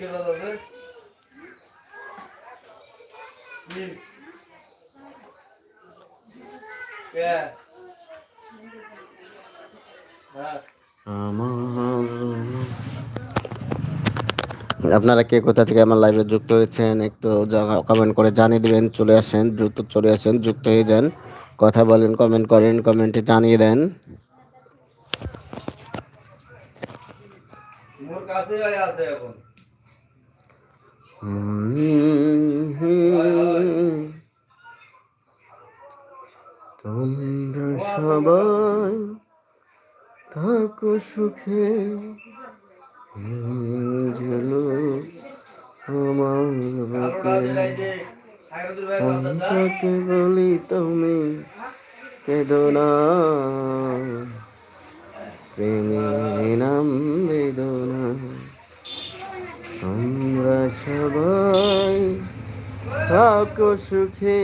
কে হ্যাঁ। আপনারা কে কোথা থেকে আমার লাইভে যুক্ত হয়েছেন একটু কমেন্ট করে জানিয়ে দিবেন চলে আসেন দ্রুত চলে আসেন যুক্ত হয়ে যান। কথা বলেন কমেন্ট করেন কমেন্টে জানিয়ে দেন। মোর কাছে আছে এখন। তোমরা সবাই থাকো সুখে। আমার অন্তকে বলি তুমি কেদো না। প্রেমের নাম বেদনা। আমরা সবাই থাকো সুখে।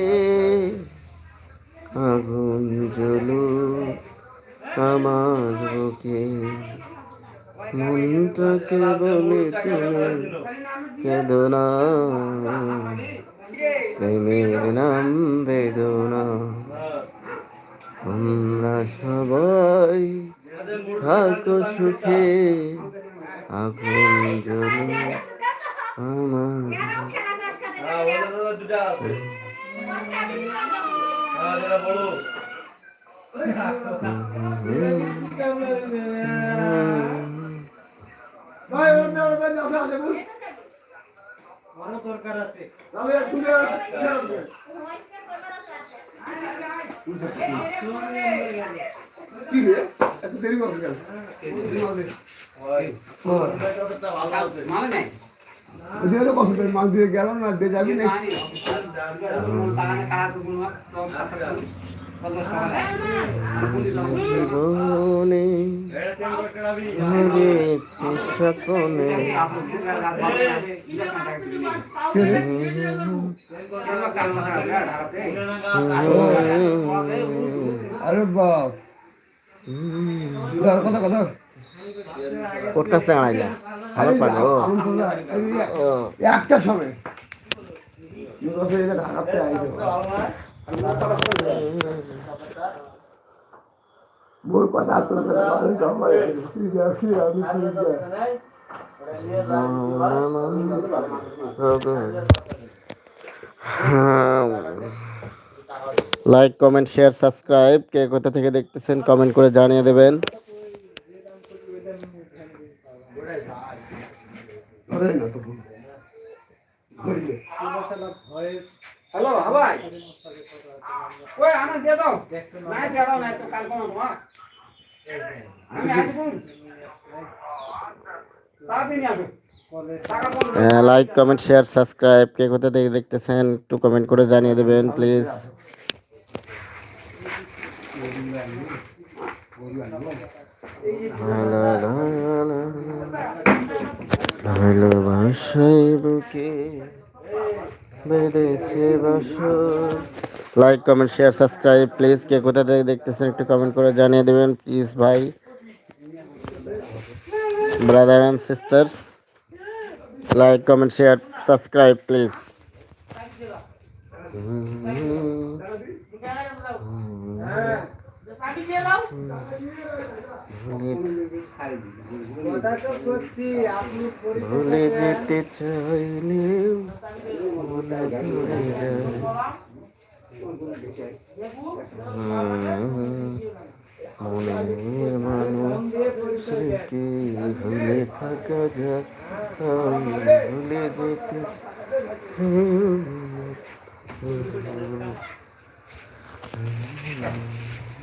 আগুন জ্বলো আমার বুকে। মনটাকে বলে তুমি কেদো না প্রেমের নাম বেদনা। আমরা সবাই থাকো সুখে। আগুন জ্বলো দরকার আছে তাহলে তুমি কি এত দেরি করছ কেন হ্যাঁ মানে নাই মাছ দিয়ে গেল না যাবি জীবনে আরে বাপ। কথা কথা। ওর কাছে আনাইলা ভালো পারে ও। ও। একটা সময় মোর কথা তোর লাইক কমেন্ট শেয়ার সাবস্ক্রাইব কে কোথা থেকে দেখতেছেন কমেন্ট করে জানিয়ে দেবেন। ধরে না তো হ্যালো ভাই ওই আনা দিয়ে দাও নাই দিয়ে দাও নাই তো কাল কোনো তোমার আমি আসব তাড়াতাড়ি আসো টাকা কোন লাইক কমেন্ট শেয়ার সাবস্ক্রাইব কে কোথা থেকে দেখতেছেন একটু কমেন্ট করে জানিয়ে দেবেন প্লিজ ভালোবাসাই বুকে বেঁধেছে like comment share subscribe please কে কোথা থেকে দেখতেছেন একটু কমেন্ট করে জানিয়ে দেবেন প্লিজ ভাই। Brother and sisters like comment share subscribe please ভুলে যেতে চাইলে মনে ধরে যায়। ভুলে ভুলে যেতে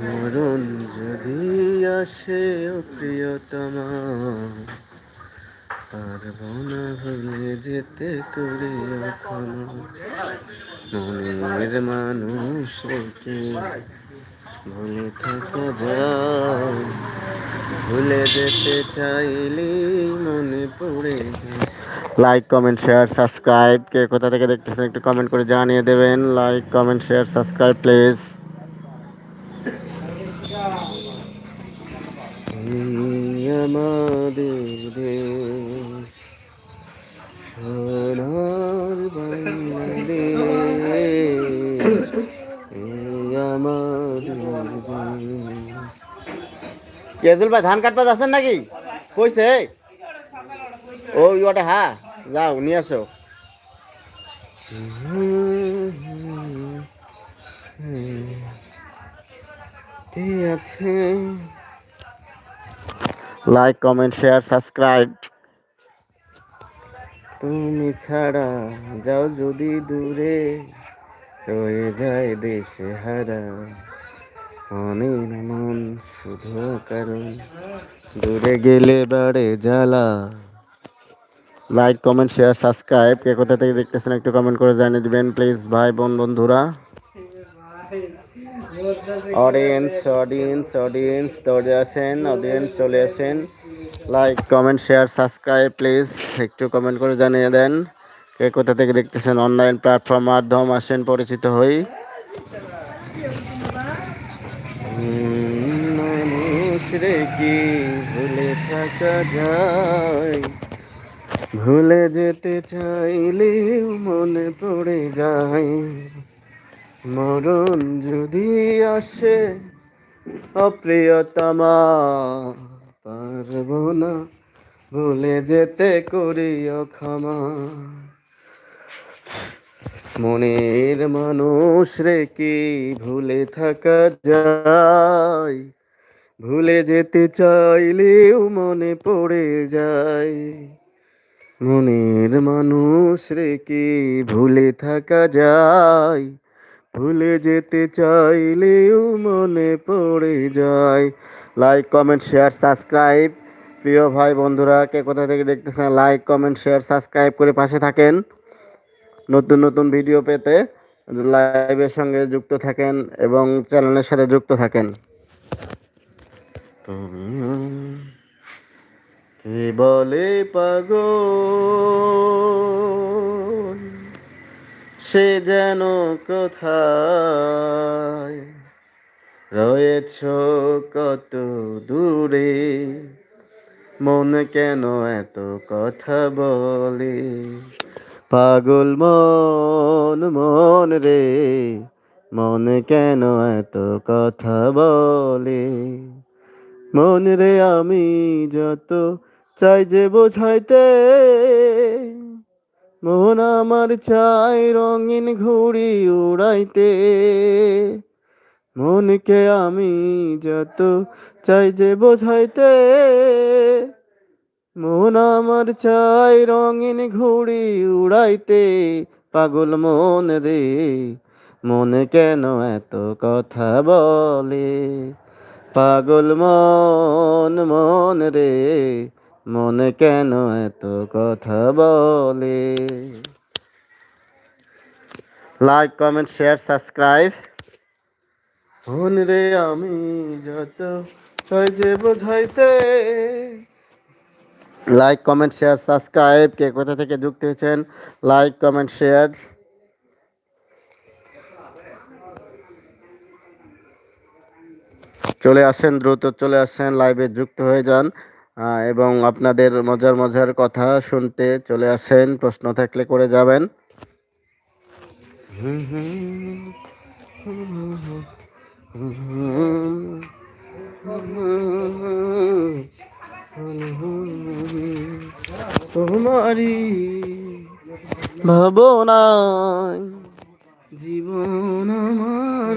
মরণ যদি আসে ও প্রিয়তমা, পারব না ভুলে যেতে করে এখনও। মনের মানুষ রেখে ভুলে থাকা যায় ভুলে যেতে চাইলে মনে পড়ে লাইক কমেন্ট শেয়ার সাবস্ক্রাইব কে কোথা থেকে দেখতেছেন একটু কমেন্ট করে জানিয়ে দেবেন। Like comment share subscribe please. কেজুল ভাই ধান কাটবা যাচ্ছেন নাকি? কইছে? ওই ওটা হ্যাঁ যাও, নিয়ে আসো। ঠিক আছে? লাইক কমেন্ট শেয়ার সাবস্ক্রাইব তুমি ছাড়া যাও যদি দূরে, রয়ে যায় দেশে হারা। অনেক মন শুধু কারণ, দূরে গেলে বাড়ে জ্বালা। লাইক কমেন্ট শেয়ার সাবস্ক্রাইব কে কোথা থেকে দেখতেছেন একটু কমেন্ট করে জানিয়ে দিবেন প্লিজ ভাই, বোন, বন্ধুরা। অডিয়েন্স অডিয়েন্স অডিয়েন্স চলে আসেন অডিয়েন্স চলে আসেন। Like comment share subscribe please একটু কমেন্ট করে জানিয়ে দেন। কে কোথা থেকে দেখতেছেন অনলাইন প্ল্যাটফর্ম মাধ্যম, আসেন, পরিচিত হই। রে কি ভুলে থাকা যায়? ভুলে যেতে চাইলেও মনে পড়ে যায়। মরণ যদি আসে, অপ্রিয়তমা পারব না। ভুলে যেতে করিও ক্ষমা। মনের মানুষ রে কি ভুলে থাকা যায়? ভুলে যেতে চাইলেও মনে পড়ে যায়। মনের মানুষ রে কি ভুলে থাকা যায়। ভুলে যেতে চাইলেও মনে পড়ে যায়। লাইক কমেন্ট শেয়ার সাবস্ক্রাইব প্রিয় ভাই বন্ধুরা, কে কোথা থেকে দেখতেছেন? লাইক কমেন্ট শেয়ার সাবস্ক্রাইব করে পাশে থাকেন। নতুন নতুন ভিডিও পেতে লাইভের সঙ্গে যুক্ত থাকেন এবং চ্যানেলের সাথে যুক্ত থাকেন। কে বলে পাগল? সে যেন কোথায়? রয়েছ কত দূরে? মন কেন এত কথা বলে? পাগল মন মন রে, মন কেন এত কথা বলে? মন রে, আমি যত চাই যে বোঝাইতে। মন আমার চাই রঙিন ঘুড়ি উড়াইতে। মনকে আমি যত চাই যে বোঝাইতে। মন আমার চাই রঙিন ঘুড়ি উড়াইতে। পাগল মন রে, মনে কেন এত কথা বলে? পাগল মন মন রে মনে কেন এত কথা বলে? লাইক কমেন্ট শেয়ার সাবস্ক্রাইব মন রে আমি যত যে বোঝাইতে। লাইক কমেন্ট শেয়ার সাবস্ক্রাইব কে কোথা থেকে যুক্ত হয়েছেন? লাইক কমেন্ট শেয়ার চলে আসেন দ্রুত চলে আসেন লাইভে যুক্ত হয়ে যান। এবং আপনাদের মজার মজার কথা শুনতে চলে আসেন, প্রশ্ন থাকলে করে যাবেন। তোমারি জীবন আমার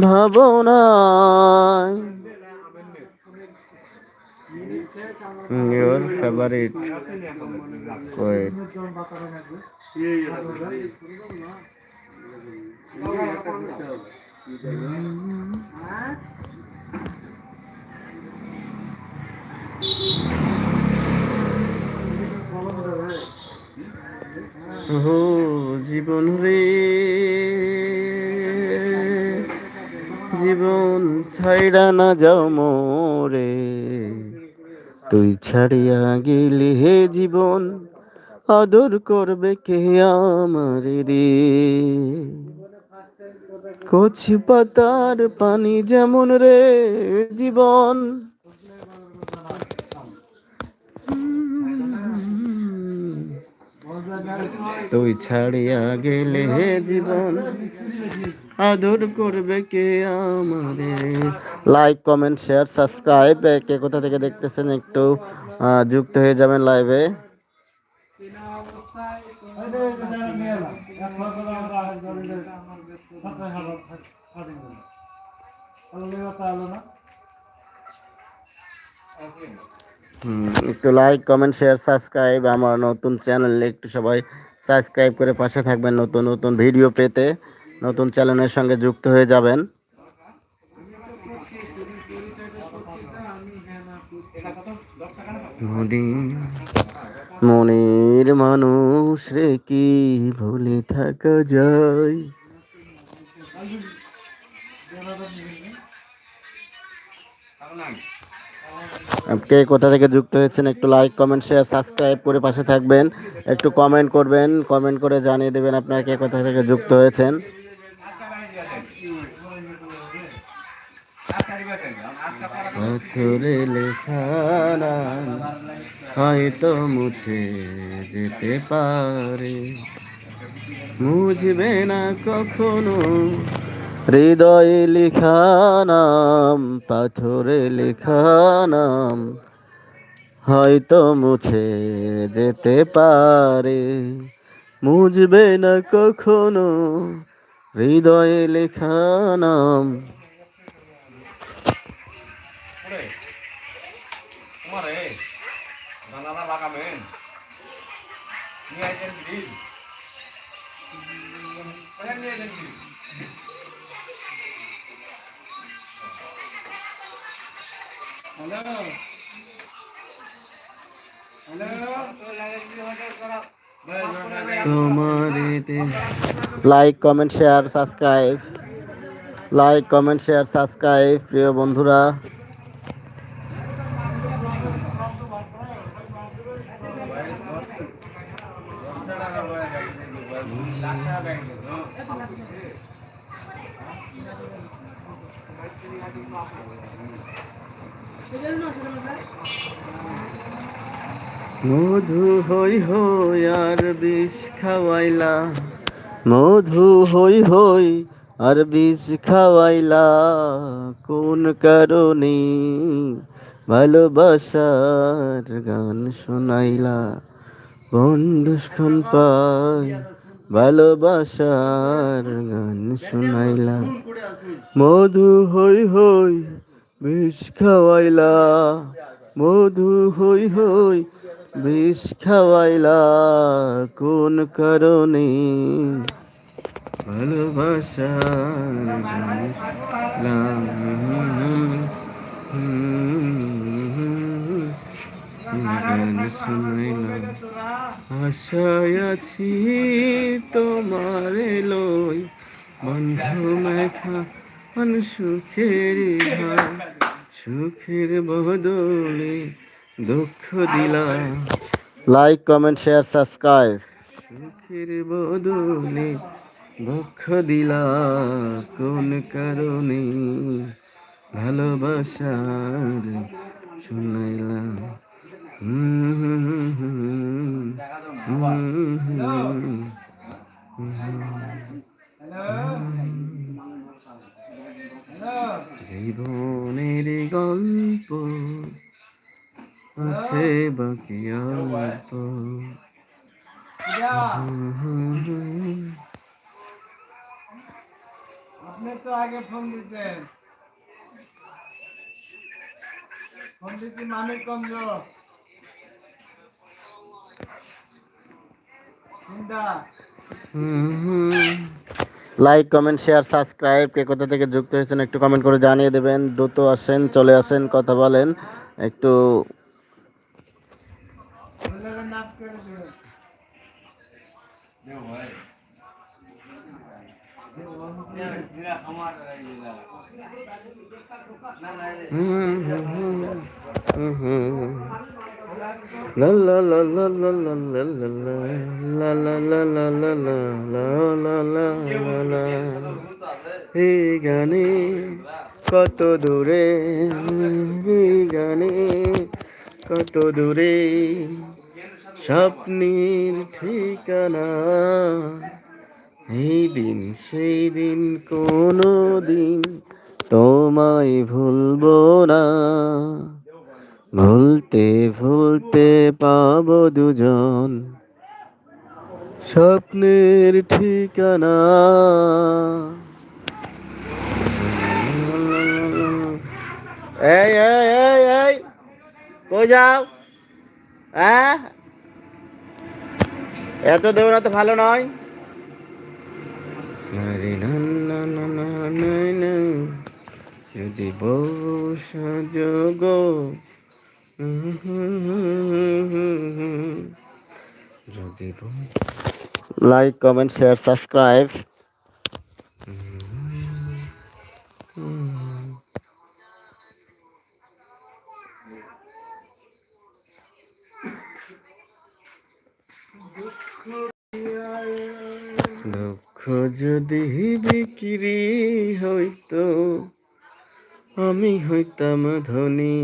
ভাবনায় your favorite poet জীবন ছাইড়া না যাও মোরে। তুই ছাড়িয়া গেলি হে জীবন, আদর করবে কে আমার রে। কচি পাতার পানি যেমন রে জীবন। তুই ছাড়িয়া গেলে হে জীবন আদর করবে কে আমারে? লাইক কমেন্ট শেয়ার সাবস্ক্রাইব কে কোথা থেকে দেখতেছেন একটু যুক্ত হয়ে যাবেন লাইভে একটু লাইক কমেন্ট শেয়ার সাবস্ক্রাইব আমার নতুন চ্যানেল একটু সবাই সাবস্ক্রাইব করে পাশে থাকবেন নতুন নতুন ভিডিও পেতে। নতুন চ্যানেলের সঙ্গে যুক্ত হয়ে যাবেন। মনের মানুষ রে কি ভুলে থাকা যায়? কে কোথা থেকে যুক্ত হয়েছেন একটু লাইক কমেন্ট শেয়ার সাবস্ক্রাইব করে পাশে থাকবেন। একটু কমেন্ট করবেন কমেন্ট করে জানিয়ে দেবেন আপনারা কে কোথা থেকে যুক্ত হয়েছেন। পাথরে লেখা নাম হয়তো মুছে যেতে পারে। মুছবে না কখনো হৃদয়ে লেখা নাম, পাথরে লেখা নাম, হয়তো মুছে যেতে পারে। মুছবে না কখনো হৃদয়ে লেখা নাম। তোমারে জানালা like comment share subscribe like comment share subscribe প্রিয় বন্ধুরা। মধু হই হই আর বিষ খাওয়াইলা। মধু হই হই আর বিষ খাওয়াইলা, কোন কারণে ভালোবাসার গান শোনাইলা? বন্ধুক্ষণ পাই ভালোবাসার গান শোনাইলা। মধু হই হই বিষ খাওয়াইলা, মধু হই হই বিষ খাওয়াইলা কোন কারণে? শুনাইলা আশায় আছি তোমার লই বন্ধু মেখা সুখের সুখের বদলে দুঃখ দিলা লাইক কমেন্ট শেয়ার সাবস্ক্রাইব সুখের বদলে দুঃখ দিলা কোন কারণে ভালোবাসার শুনাইলাম। জীবনের গল্প আছে বাকি অল্প। আপনি তো আগে ফোন দিতেন। ফোন দিতে লাইক কমেন্ট শেয়ার সাবস্ক্রাইব কে কোথা থেকে যুক্ত হয়েছেন একটু কমেন্ট করে জানিয়ে দেবেন। দ্রুত আসেন চলে আসেন কথা বলেন। একটু ছেলেরা নাপ করে দিবেন লা লা লা লা লা লা লা লা লা লা লা লা লা লা লা লা লা এই গানে কত দূরে এই গানে কত দূরে স্বপ্নের ঠিকানা। এই দিন, সেই দিন কোনো দিন তোমায় ভুলব না। ভুলতে ভুলতে পাব দুজন। স্বপ্নের ঠিকানা। এই এই এই এই, কই যাও? হ্যাঁ? এত দৌড়াতে ভালো নয়। যদি যদি লাইক কমেন্ট শেয়ার সাবস্ক্রাইব দুঃখ যদি বিক্রি হইতো আমি হইতাম ধনী।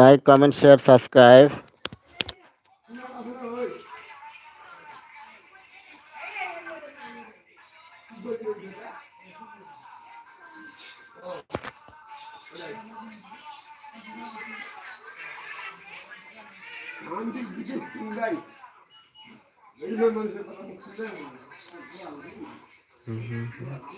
Like comment share subscribe Mm-hmm.